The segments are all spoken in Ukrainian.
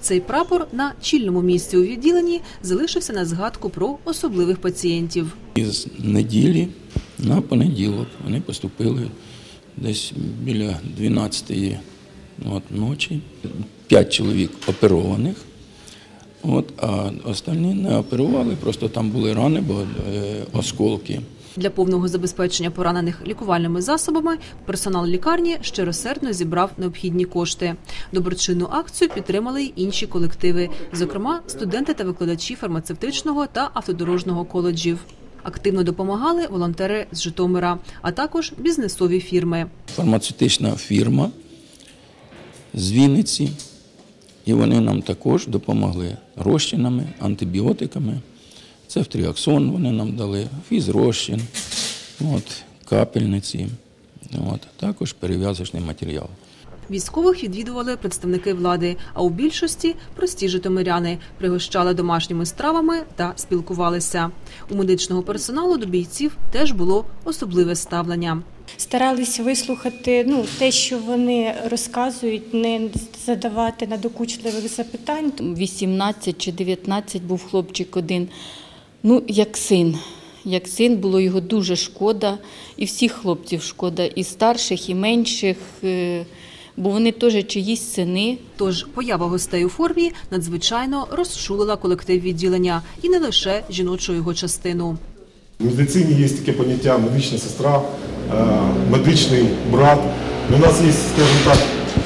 Цей прапор на чільному місці у відділенні залишився на згадку про особливих пацієнтів. Із неділі на понеділок вони поступили десь біля 12-ї ночі. П'ять чоловік оперованих, от, а останні не оперували, просто там були рани, бо е, осколки. Для повного забезпечення поранених лікувальними засобами персонал лікарні щиросердно зібрав необхідні кошти. Доброчинну акцію підтримали й інші колективи, зокрема студенти та викладачі фармацевтичного та автодорожного коледжів. Активно допомагали волонтери з Житомира, а також бізнесові фірми. Фармацевтична фірма з Вінниці, і вони нам також допомогли розчинами, антибіотиками. Це фтріаксон вони нам дали, фізрозчин, от, капельниці, от, також перев'язочний матеріал. Військових відвідували представники влади, а у більшості прості житомиряни пригощали домашніми стравами та спілкувалися. У медичного персоналу до бійців теж було особливе ставлення. Старались вислухати ну, те, що вони розказують, не задавати надокучливих запитань. 18 чи 19 був хлопчик один. Ну, як син. Як син, було його дуже шкода. І всіх хлопців шкода, і старших, і менших, е, бо вони теж чиїсь сини. Тож поява гостей у формі надзвичайно розчулила колектив відділення і не лише жіночу його частину. В медицині є таке поняття медична сестра, е, медичний брат. У нас є, скажімо так,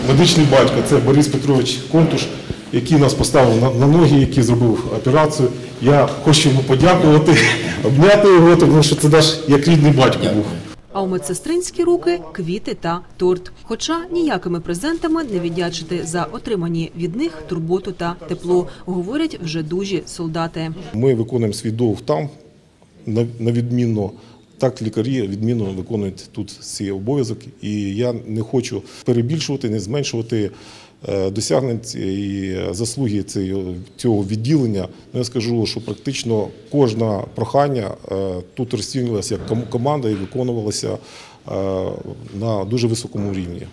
медичний батько, це Борис Петрович Контуш, який нас поставив на, на ноги, який зробив операцію. Я хочу йому подякувати, обняти його, тому що це наш як рідний батько був. А у медсестринські руки квіти та торт. Хоча ніякими презентами не віддячити за отримані від них турботу та тепло, говорять вже дужі солдати. Ми виконуємо свій довг там, на, відмінно. Так лікарі відмінно виконують тут свій обов'язок. І я не хочу перебільшувати, не зменшувати досягнень і заслуги цього, відділення. Ну, я скажу, що практично кожне прохання е, тут розцінювалося як команда і виконувалося е, на дуже високому рівні.